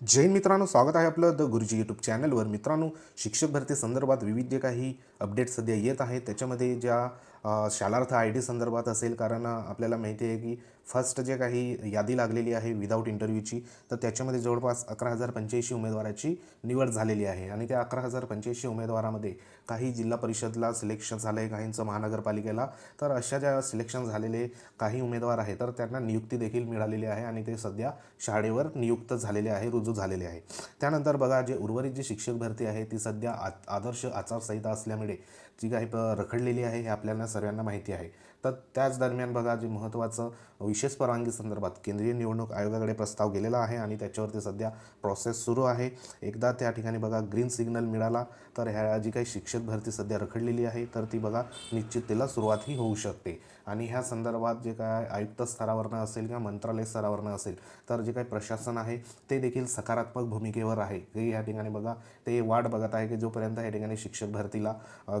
जैन मित्रांनो स्वागत आहे आपलं द गुरुजी यूट्यूब चॅनलवर मित्रांनो शिक्षक भरती संदर्भात विविध जे काही अपडेट सध्या येत आहेत त्याच्यामध्ये ज्या शालार्थ आय डी संदर्भात असेल कारण आपल्याला माहिती आहे की फर्स्ट जे काही यादी लागलेली आहे विदाऊट इंटरव्ह्यूची तर त्याच्यामध्ये जवळपास अकरा हजार पंच्याऐंशी उमेदवाराची निवड झालेली आहे. आणि त्या अकरा हजार पंच्याऐंशी उमेदवारामध्ये काही जिल्हा परिषदला सिलेक्शन झालं आहे काहींचं महानगरपालिकेला तर अशा ज्या सिलेक्शन झालेले काही उमेदवार आहे तर त्यांना नियुक्ती देखील मिळालेली आहे आणि ते सध्या शाळेवर नियुक्त झालेले आहे रुजू झालेले आहे. त्यानंतर बघा जे उर्वरित जी शिक्षक भरती आहे ती सध्या आदर्श आचारसंहिता असल्यामुळे जी काही रखडलेली आहे हे आपल्याला सर्वांना माहिती आहे. तर त्याच दरम्यान बघा जे महत्त्वाचं विशेष परवानगी संदर्भात केंद्रीय निवडणूक आयोगाकडे प्रस्ताव गेलेला आहे आणि त्याच्यावरती सध्या प्रोसेस सुरू आहे. एकदा त्या ठिकाणी बघा ग्रीन सिग्नल मिळाला तर ह्या जी काही शिक्षक भरती सध्या रखडलेली आहे तर ती बघा निश्चिततेला सुरुवातही होऊ शकते. आणि ह्या संदर्भात जे काय आयुक्त स्तरावरनं असेल किंवा मंत्रालय स्तरावरनं असेल तर जे काही प्रशासन आहे ते देखील सकारात्मक भूमिकेवर आहे. की ह्या ठिकाणी बघा ते वाट बघत आहे की जोपर्यंत ह्या ठिकाणी शिक्षक भरतीला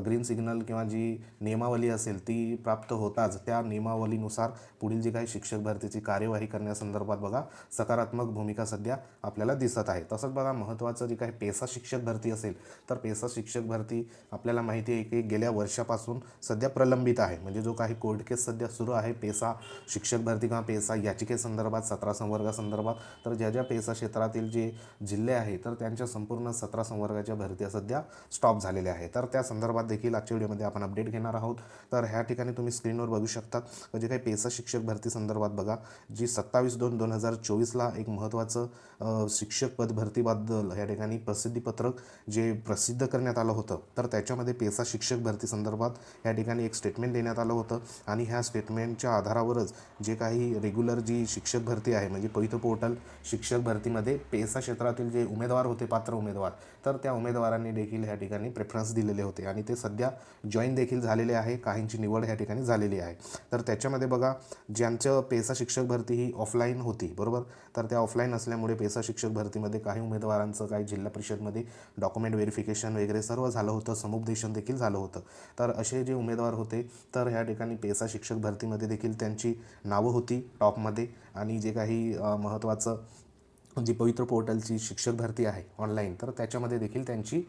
ग्रीन सिग्नल किंवा जी नियमावली असेल ती प्राप्त होताच. त्या नियमावलीनुसार पुढील जी काही शिक्षक भरतीची कार्यवाही करण्यासंदर्भात बघा सकारात्मक भूमिका सध्या आपल्याला दिसत आहे. तसंच बघा महत्त्वाचं जी काही पेसा शिक्षक भरती असेल तर पेसा शिक्षक भरती आपल्याला माहिती आहे की गेल्या वर्षापासून सध्या प्रलंबित आहे. म्हणजे जो काही कोर्ट केस सध्या सुरू आहे पेसा शिक्षक भरती किंवा पेसा याचिकेसंदर्भात सतरा संवर्गासंदर्भात तर ज्या ज्या पेसा क्षेत्रातील जे जिल्हे आहे तर त्यांच्या संपूर्ण सतरा संवर्गाच्या भरत्या सध्या स्टॉप झालेल्या आहे तर त्या संदर्भात देखील आजच्या व्हिडिओमध्ये आपण अपडेट घेणार आहोत. तर ह्या ठिकाणी तुम्ही स्क्रीनवर बघू शकतात. जे काही पेसा शिक्षक भरती संदर्भात बघा जी सत्तावीस दोन दोन हजार चोवीसला एक महत्त्वाचं शिक्षक पद भरतीबद्दल या ठिकाणी प्रसिद्धीपत्रक जे प्रसिद्ध करण्यात आलं होतं तर त्याच्यामध्ये पेसा शिक्षक भरती संदर्भात या ठिकाणी एक स्टेटमेंट देण्यात आलं होतं. आणि ह्या स्टेटमेंटच्या आधारावरच जे काही रेग्युलर जी शिक्षक भरती आहे म्हणजे पवित्र पोर्टल शिक्षक भरतीमध्ये पेसा क्षेत्रातील जे उमेदवार होते पात्र उमेदवार तर त्या उमेदवारांनी देखील ह्या ठिकाणी प्रेफरन्स दिलेले होते. आणि ते सध्या जॉईन देखील झालेले आहे. काहींची निवड ह्या ठिकाणी झालेली आहे. तर त्याच्यामध्ये बघा ज्यांचं पेसा शिक्षक भरती ही ऑफलाईन होती बरोबर? तर त्या ऑफलाईन असल्यामुळे पेसा शिक्षक भरतीमध्ये काही उमेदवारांचं काही जिल्हा परिषदमध्ये डॉक्युमेंट व्हेरिफिकेशन वगैरे सर्व झालं होतं समुपदेशन देखील झालं होतं. तर असे जे उमेदवार होते तर ह्या ठिकाणी पेसा शिक्षक भरतीमध्ये देखील त्यांची नावं होती टॉपमध्ये. आणि जे काही महत्त्वाचं जी पवित्र पोर्टलची शिक्षक भरती आहे ऑनलाईन तर त्याच्यामध्ये देखील त्यांची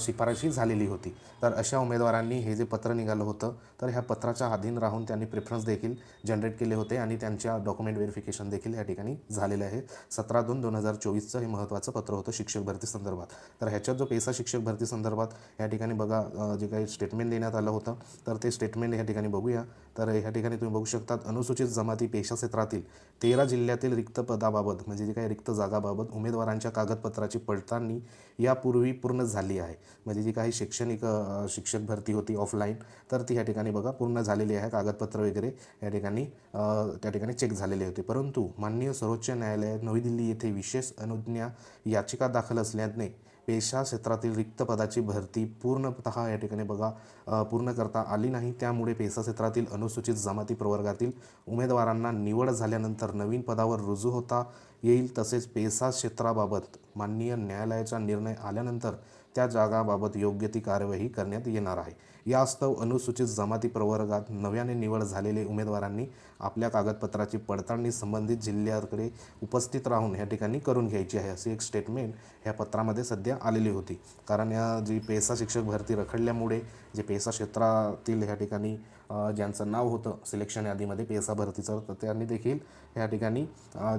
शिफारशी झालेली होती. तर अशा उमेदवारांनी हे जे पत्र निघालं होतं तर ह्या पत्राच्या अधीन राहून त्यांनी प्रेफरन्स देखील जनरेट केले होते आणि त्यांच्या डॉक्युमेंट व्हेरिफिकेशन देखील या ठिकाणी झालेले आहे. सतरा दोन दोन हजार चोवीसचं हे महत्त्वाचं पत्र होतं शिक्षक भरती संदर्भात. तर ह्याच्यात जो पेसा शिक्षक भरती संदर्भात या ठिकाणी बघा जे काही स्टेटमेंट देण्यात आलं होतं तर ते स्टेटमेंट या ठिकाणी बघूया. तर ह्या ठिकाणी तुम्ही बघू शकतात अनुसूचित जमाती पेशा क्षेत्रातील तेरा जिल्ह्यातील रिक्त पदाबाबत म्हणजे जे काही रिक्त जागाबाबत उमेदवारांच्या कागदपत्राची पडताळणी यापूर्वी पूर्ण झाली आहे. म्हणजे जी काही शैक्षणिक शिक्षक भरती होती ऑफलाईन तर ती ह्या ठिकाणी बघा पूर्ण झालेली आहे. कागदपत्र वगैरे या ठिकाणी त्या ठिकाणी चेक झालेले होते. परंतु माननीय सर्वोच्च न्यायालयात नवी दिल्ली येथे विशेष अनुज्ञा याचिका दाखल असल्याने पेशा क्षेत्रातील रिक्त पदाची भरती पूर्णतः या ठिकाणी बघा पूर्ण करता आली नाही. त्यामुळे पेशा क्षेत्रातील अनुसूचित जमाती प्रवर्गातील उमेदवारांना निवड झाल्यानंतर नवीन पदावर रुजू होता येईल तसेच पेसा क्षेत्राबाबत माननीय न्यायालयाचा निर्णय आल्यानंतर त्या जागाबाबत योग्य ती कार्यवाही करण्यात येणार आहे. यास्तव अनुसूचित जमाती प्रवर्गात नव्याने निवड झालेले उमेदवारांनी आपल्या कागदपत्राची पडताळणी संबंधित जिल्ह्याकडे उपस्थित राहून ह्या ठिकाणी करून घ्यायची आहे अशी एक स्टेटमेंट ह्या पत्रामध्ये सध्या आलेली होती. कारण या जी पेसा शिक्षक भरती रखडल्यामुळे जे पेसा क्षेत्रातील ह्या ठिकाणी ज्यांचं नाव होतं सिलेक्शन यादीमध्ये पेसा भरतीचं तर त्यांनी देखील ह्या ठिकाणी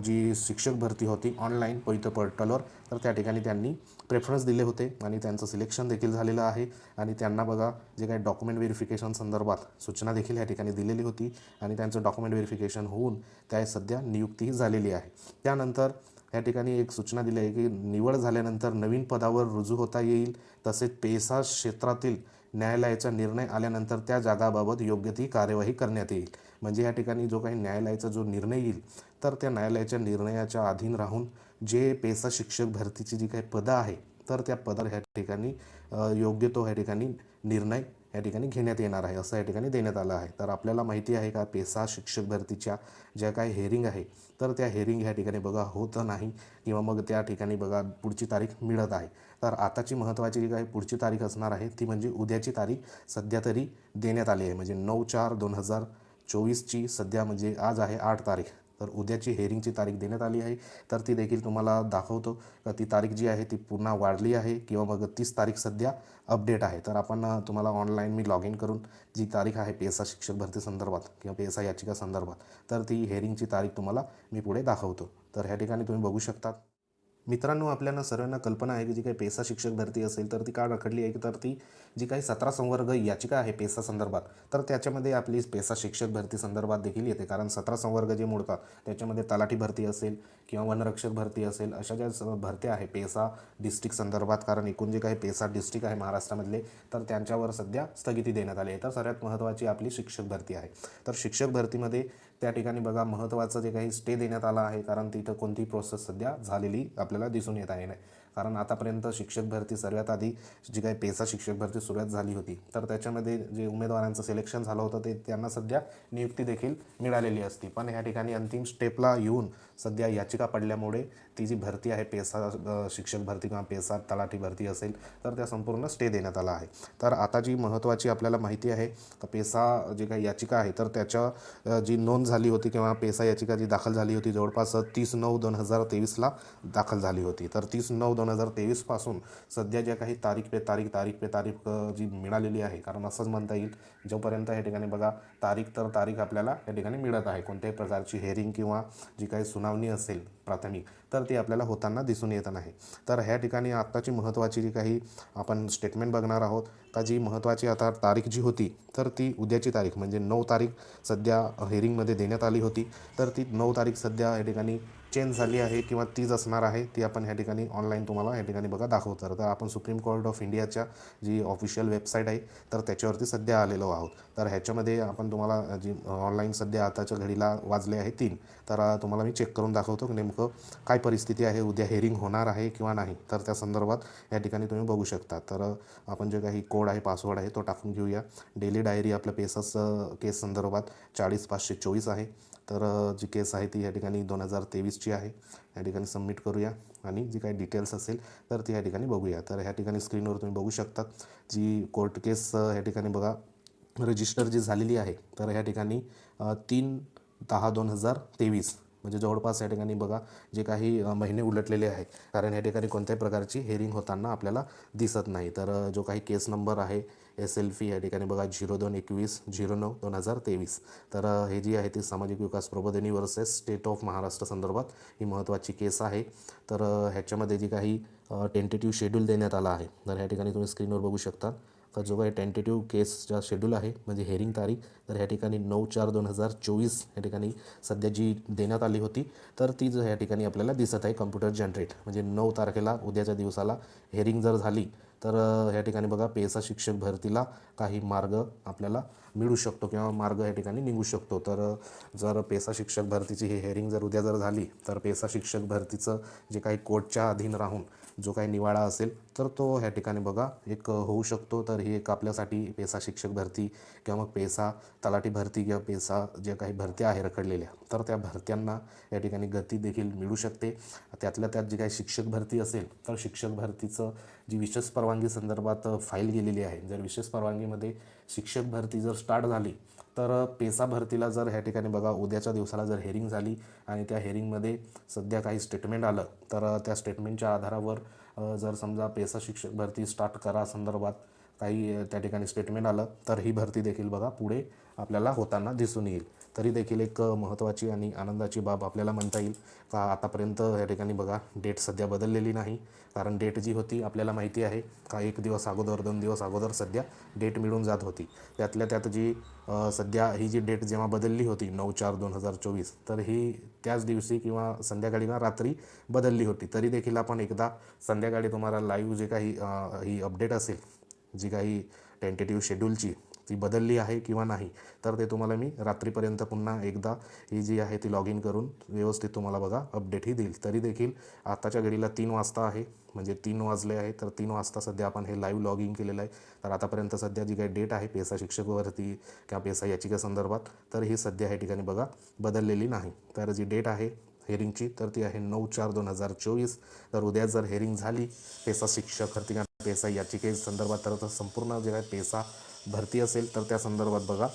जी शिक्षक भरती होती ऑनलाईन पवित्र पोर्टलवर तर त्या ठिकाणी त्यांनी प्रेफरन्स दिले होते आणि त्यांचं सिलेक्शन देखील झालेलं आहे. आणि त्यांना बघा जे काही डॉक्युमेंट व्हेरिफिकेशन संदर्भात सूचना देखील या ठिकाणी दिलेली होती आणि त्यांचं डॉक्युमेंट व्हेरिफिकेशन होऊन त्या सध्या नियुक्तीही झालेली आहे. त्यानंतर या ठिकाणी एक सूचना दिली आहे की निवड झाल्यानंतर नवीन पदावर रुजू होता येईल. तसेच पेसा क्षेत्रातील न्यायालयाचा निर्णय आल्यानंतर त्या जागाबाबत योग्य ती कार्यवाही करण्यात येईल. म्हणजे या ठिकाणी जो काही न्यायालयाचा जो निर्णय येईल तर त्या न्यायालयाच्या निर्णयाच्या अधीन राहून जे पेसा शिक्षक भरतीची जी काही पदं आहे तर त्या पदावर ह्या ठिकाणी योग्य तो ह्या ठिकाणी निर्णय या ठिकाणी घेण्यात येणार आहे असं या ठिकाणी देण्यात आलं आहे. तर आपल्याला माहिती आहे का पेसा शिक्षक भरतीच्या ज्या काही हेअरिंग आहे तर त्या हेअरिंग ह्या ठिकाणी बघा होत नाही किंवा मग त्या ठिकाणी बघा पुढची तारीख मिळत आहे. तर आताची महत्त्वाची जी काही पुढची तारीख असणार आहे ती म्हणजे उद्याची तारीख सध्या तरी देण्यात आली आहे. म्हणजे नऊ चार दोन हजार चोवीसची सध्या म्हणजे आज आहे आठ तारीख. तर उद्याची हेअरिंगची तारीख देण्यात आली आहे. तर ती देखील तुम्हाला दाखवतो. का ती तारीख जी आहे ती पुन्हा वाढली आहे किंवा मग तीस तारीख सध्या अपडेट आहे. तर आपण तुम्हाला ऑनलाईन मी लॉग इन करून जी तारीख आहे पी एस आय शिक्षक भरती संदर्भात किंवा पी एस आय याचिका संदर्भात तर ती हेअरिंगची तारीख तुम्हाला मी पुढे दाखवतो. तर ह्या ठिकाणी तुम्ही बघू शकतात मित्रांनो आपल्याला सर्वांना कल्पना आहे की जी काही पेसा शिक्षक भरती असेल तर ती का रखडली आहे? की तर ती जी काही सतरा संवर्ग याचिका आहे पेसा संदर्भात तर त्याच्यामध्ये आपली पेसा शिक्षक भरती संदर्भात देखील येते. कारण सतरा संवर्ग जे मोडतात त्याच्यामध्ये तलाठी भरती असेल किंवा वनरक्षक भरती असेल अशा ज्या स- भरत्या आहे पेसा डिस्ट्रिक्ट संदर्भात कारण एकूण जे काही पेसा डिस्ट्रिक्ट आहे महाराष्ट्रामधले तर त्यांच्यावर सध्या स्थगिती देण्यात आली आहे. तर सर्वात महत्त्वाची आपली शिक्षक भरती आहे. तर शिक्षक भरतीमध्ये त्या ठिकाणी बघा महत्त्वाचं जे काही स्टे देण्यात आला आहे कारण तिथं कोणती प्रोसेस सध्या झालेली आपल्याला दिसून येत आहे. नाही कारण आतापर्यंत शिक्षक भरती सर्वात आधी जी काही पेसा शिक्षक भरती सुरुवात झाली होती. तर त्याच्यामध्ये जे उमेदवारांचं सिलेक्शन झालं होतं ते त्यांना सध्या नियुक्ती देखील मिळालेली असती. पण ह्या ठिकाणी अंतिम स्टेपला येऊन सध्या याचिका पडल्यामुळे ती जी भरती आहे पेसा शिक्षक भरती किंवा पेसा तलाठी भरती असेल तर त्या संपूर्ण स्टे देण्यात आला आहे. तर आता जी महत्त्वाची आपल्याला माहिती आहे तर पेसा जी काही याचिका आहे तर त्याच्या जी नोंद झाली होती किंवा पेसा याचिका जी दाखल झाली होती जवळपास तीस नऊ दोन हजार तेवीसला दाखल झाली होती. तर तीस नऊ दोन दोन हजार तेवीसपासून सध्या ज्या काही तारीख पे तारीख तारीख पे तारीख जी मिळालेली आहे कारण असंच म्हणता येईल जोपर्यंत या ठिकाणी बघा तारीख तर तारीख आपल्याला या ठिकाणी मिळत आहे. कोणत्याही प्रकारची हेअरिंग किंवा जी काही सुनावणी असेल प्राथमिक तर ती आपल्याला होताना दिसून येत नाही. तर ह्या ठिकाणी आत्ताची महत्त्वाची जी काही आपण स्टेटमेंट बघणार आहोत का जी महत्त्वाची आता तारीख जी होती तर ती उद्याची तारीख म्हणजे नऊ तारीख सध्या हेअरिंगमध्ये देण्यात आली होती. तर ती नऊ तारीख सध्या या ठिकाणी चेंज झाली आहे किंवा तीच असणार आहे ती आपण ह्या ठिकाणी ऑनलाईन तुम्हाला या ठिकाणी बघा दाखवतो. तर आपण सुप्रीम कोर्ट ऑफ इंडियाच्या जी ऑफिशियल वेबसाईट आहे तर त्याच्यावरती सध्या आलेलो आहोत. तर ह्याच्यामध्ये आपण तुम्हाला जी ऑनलाईन सध्या आताच्या घडीला वाजले आहे तीन तर तुम्हाला मी चेक करून दाखवतो की नेमकं काय परिस्थिती आहे उद्या हेअरिंग होणार आहे किंवा नाही. तर त्या संदर्भात या ठिकाणी तुम्ही बघू शकता. तर आपण जे काही कोड आहे पासवर्ड आहे तो टाकून घेऊया. डेली डायरी आपल्या पेसस केस संदर्भात चाळीस पाचशे चोवीस आहे. तर जी केस आहे ती या ठिकाणी दोन हजार तेवीसची आहे या ठिकाणी सबमिट करूया. आणि जी काही डिटेल्स असेल तर ती या ठिकाणी बघूया. तर ह्या ठिकाणी स्क्रीनवर तुम्ही बघू शकता जी कोर्ट केस ह्या ठिकाणी बघा रजिस्टर जी झालेली आहे तर ह्या ठिकाणी तीन दहा दोन हजार तेवीस म्हणजे जवळपास या ठिकाणी बघा जे काही महिने उलटलेले आहे कारण या ठिकाणी कोणत्याही प्रकारची हेअरिंग होताना आपल्याला दिसत नाही. तर जो काही केस नंबर आहे एस एल फी या ठिकाणी बघा झिरो दोन एकवीस झिरो नऊ दोन हजार तेवीस. तर हे जी आहे ती Samajik Vikas Prabodhini versus state of Maharashtra संदर्भात ही महत्त्वाची केस आहे. तर ह्याच्यामध्ये जी काही टेंटेटिव्ह शेड्यूल देण्यात आला आहे तर ह्या ठिकाणी तुम्ही स्क्रीनवर बघू शकता. तर जो काही टेंटेटिव्ह केसचा शेड्यूल आहे म्हणजे हेअरिंग तारीख तर ह्या ठिकाणी नऊ चार दोन हजार चोवीस या ठिकाणी सध्या जी देण्यात आली होती तर ती ज ह्या ठिकाणी आपल्याला दिसत आहे कम्प्युटर जनरेट म्हणजे नऊ तारखेला उद्याच्या दिवसाला हेअरिंग जर झाली तर ह्या ठिकाणी बघा पेसा शिक्षक भरतीला काही मार्ग आपल्याला मिळू शकतो किंवा मार्ग या ठिकाणी निघू शकतो. तर जर पेसा शिक्षक भरतीची ही हेअरिंग जर उद्या जर झाली तर पेसा शिक्षक भरतीचं जे काही कोर्टच्या अधीन राहून जो काही निवाडा असेल तर तो ह्या ठिकाणी बघा एक होऊ शकतो. तर ही एक आपल्यासाठी पेसा शिक्षक भरती किंवा मग पेसा तलाठी भरती किंवा पेसा ज्या काही भरत्या आहे रखडलेल्या तर त्या भरत्यांना या ठिकाणी गती देखील मिळू शकते. त्यातल्या त्यात जी काही शिक्षक भरती असेल तर शिक्षक भरतीचं जी विशेष परवानगी संदर्भात फाईल गेलेली आहे जर विशेष परवानगीमध्ये शिक्षक भरती जर स्टार्ट झाली तर पेसा भरतीला जर ह्या ठिकाणी बघा उद्याच्या दिवसाला जर हेअरिंग झाली आणि त्या हेअरिंगमध्ये सध्या काही स्टेटमेंट आलं तर त्या स्टेटमेंटच्या आधारावर जर समजा पेसा शिक्षक भरती स्टार्ट करा संदर्भात काही त्या ठिकाणी स्टेटमेंट आलं तर ही भरती देखील बघा पुढे आपल्याला होताना दिसून येईल. तरी देखील एक महत्त्वाची आणि आनंदाची बाब आपल्याला म्हणता येईल. का आतापर्यंत या ठिकाणी बघा डेट सध्या बदललेली नाही. कारण डेट जी होती आपल्याला माहिती आहे का एक दिवस अगोदर दोन दिवस अगोदर सध्या डेट मिळून जात होती. त्यातल्या त्यात जी सध्या ही जी डेट जेव्हा बदलली होती नऊ चार दोन हजार चोवीस तर ही त्याच दिवशी किंवा संध्याकाळी ना रात्री बदलली होती. तरी देखील आपण एकदा संध्याकाळी तुम्हाला लाईव्ह जे काही ही अपडेट असेल जी काही टेंटेटिव्ह शेड्यूलची ती बदलली आहे किंवा नाही तर ते तुम्हाला मी रात्रीपर्यंत पुन्हा एकदा ही जी आहे ती लॉग इन करून व्यवस्थित तुम्हाला बघा अपडेटही देईल. तरी देखील आत्ताच्या घडीला तीन वाजता आहे म्हणजे तीन वाजले आहे तर तीन वाजता सध्या आपण हे लाईव्ह लॉग इन केलेलं आहे. तर आतापर्यंत सध्या जी काही डेट आहे पेसा शिक्षकवरती किंवा पेसा याचिका संदर्भात तर ही सध्या ह्या ठिकाणी बघा बदललेली नाही. तर जी डेट आहे हेअरिंगची तर ती आहे नऊ चार दोन हजार चोवीस. तर उद्या जर हेअरिंग झाली पेसा शिक्षक भरती किंवा पेसा याचिके संदर्भात तर संपूर्ण जे काही पेसा भरती असेल तर त्या संदर्भात बघा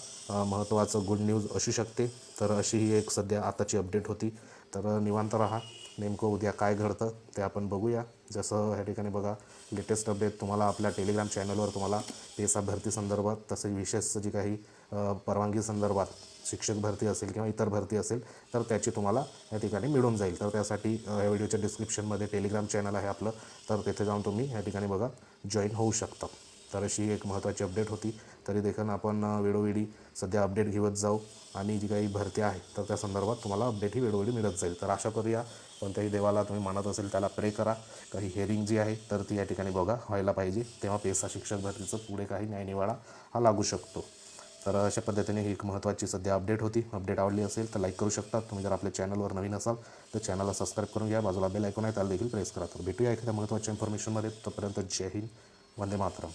महत्त्वाचं गुड न्यूज असू शकते. तर अशी ही एक सध्या आताची अपडेट होती. तर निवांत राहा. नेमकं उद्या काय घडतं ते आपण बघूया. जसं ह्या ठिकाणी बघा लेटेस्ट अपडेट तुम्हाला आपल्या टेलिग्राम चॅनलवर तुम्हाला पेसा भरती संदर्भात तसे विशेष जी काही परवानगी संदर्भात शिक्षक भरती असेल किंवा इतर भरती असेल तर त्याची तुम्हाला या ठिकाणी मिळून जाईल. तर त्यासाठी अ, या व्हिडिओच्या डिस्क्रिप्शनमध्ये टेलिग्राम चॅनल आहे आपलं तर तिथे जाऊन तुम्ही या ठिकाणी बघा जॉईन होऊ शकता. तर अशी एक महत्त्वाची अपडेट होती. तरी देखील आपण वेळोवेळी सध्या अपडेट घेत जाऊ आणि जी काही भरती आहे तर त्या संदर्भात तुम्हाला अपडेट ही वेळोवेळी मिळत जाईल. तर आशा करूया कोणत्याही देवाला तुम्ही मानत असेल त्याला प्रे करा. काही हेअरिंग जी आहे तर ती या ठिकाणी बघा व्हायला पाहिजे. तेव्हा पेसा शिक्षक भरतीचं पुढे काही न्यायनिवाडा हा लागू शकतो. तर अशा पद्धतीने ही एक महत्त्वाची सध्या अपडेट होती. अपडेट आवडली असेल तर लाईक करू शकता. तुम्ही जर आपल्या चॅनलवर नवीन असाल तर चॅनलला सबस्क्राईब करून घ्या. बाजूला बेल ऐकून आहे त्याला देखील प्रेस करा. तर भेटूया एखाद्या महत्त्वाच्या इन्फॉर्मेशनमध्ये तोपर्यंत जय हिंद. वंदे मातरम.